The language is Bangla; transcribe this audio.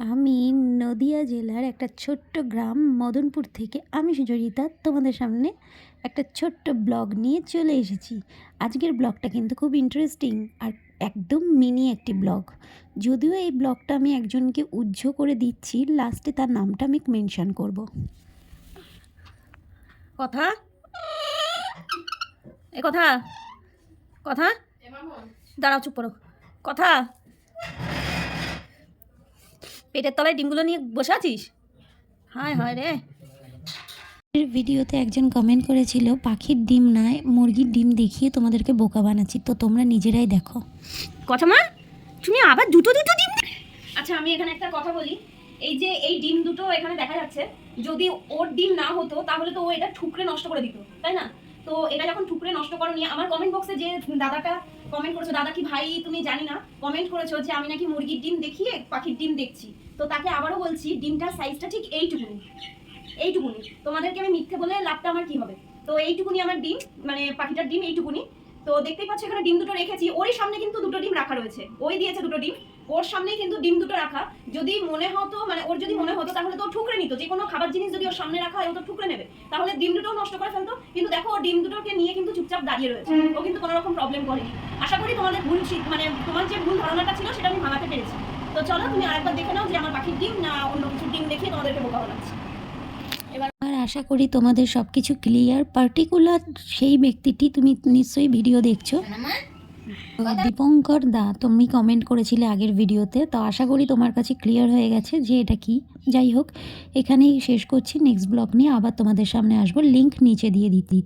আমি নদিয়া জেলার একটা ছোট্ট গ্রাম মদনপুর থেকে। আমি সুচরিতা তোমাদের সামনে একটা ছোট্ট ব্লগ নিয়ে চলে এসেছি। আজকের ব্লগটা কিন্তু খুব ইন্টারেস্টিং আর একদম মিনি একটি ব্লগ। যদিও এই ব্লগটা আমি একজনকে উজ্জ্ব করে দিচ্ছি লাস্টে তার নামটা আমি মেনশন করব। কথা? এ কথা? কথা? দাঁড়াও চুপ করো। কথা? পেটের তলায় ডিমগুলো নিয়ে বসে আছিস? হায় হায় রে। ভিডিওতে একজন কমেন্ট করেছিল পাখির ডিম নয় মুরগির ডিম দেখিয়ে তোমাদেরকে বোকা বানাচ্ছি তো তোমরা নিজেরাই দেখো। কথা মা তুমি আবার দুটো দুটো ডিম আচ্ছা আমি এখানে একটা কথা বলি। এই যে এই ডিম দুটো এখানে দেখা যাচ্ছে যদি ওর ডিম না হতো তাহলে তো ও এটা ঠুকরে নষ্ট করে দিত তাই না? তো এটা যখন ঠুকরে নষ্ট করো নিয়ে, আমার কমেন্ট বক্সে যে দাদাটা কমেন্ট করেছ, দাদা কি ভাই, তুমি জানি না? কমেন্ট করেছ যে, আমি নাকি মুরগির ডিম দেখিয়ে পাখির ডিম দেখছি। তো তাকে আবারও বলছি, ডিমটার সাইজটা ঠিক এইটুকুনি। এইটুকুনি। তোমাদেরকে আমি মিথ্যে বলে লাভটা আমার কি হবে? তো এইটুকুনি আমার ডিম মানে পাখিটার ডিম এইটুকুনি। তো দেখতেই পাচ্ছ এখানে ডিম দুটো রেখেছি। ওরই সামনে কিন্তু দুটো ডিম রাখা রয়েছে। ওই দিয়েছে দুটো ডিম। ওর সামনেই কিন্তু ডিম দুটো রাখা। যদি মনে হতো মানে ওর যদি মনে হতো তাহলে তো ঠুকরে নিত। যে কোনো খাবার জিনিস যদি ওর সামনে রাখা হয় ও তো ঠুকরে নেবে। তাহলে ডিম দুটো নষ্ট করে ফেলতো। কিন্তু দেখো ও ডিম দুটোকে নিয়ে কিন্তু চুপচাপ দাঁড়িয়ে রয়েছে। ও কিন্তু কোনো রকম প্রবলেম করেনি। আশা করি তোমাদের ভুল মানে তোমার যে ভুল ধারণাটা ছিল সেটা আমি ভাঙাতে পেরেছি। তো চলো তুমি আরেকবার দেখে নাও যে আমার পাখির ডিম না অন্য কিছু ডিম দেখিয়ে তোমাদেরকে বোকা বানাচ্ছি। আশা করি তোমাদের সব কিছু ক্লিয়ার পার্টিকুলার সেই ব্যক্তিটি তুমি নিশ্চয়ই ভিডিও দেখছ। দীপঙ্কর দা তুমি কমেন্ট করেছিলে আগের ভিডিওতে তো আশা করি তোমার কাছে ক্লিয়ার হয়ে গেছে যে এটা কি। যাই হোক এখানেই শেষ করছি নেক্সট ব্লগ নিয়ে আবার তোমাদের সামনে আসব। লিঙ্ক নিচে দিয়ে দিতে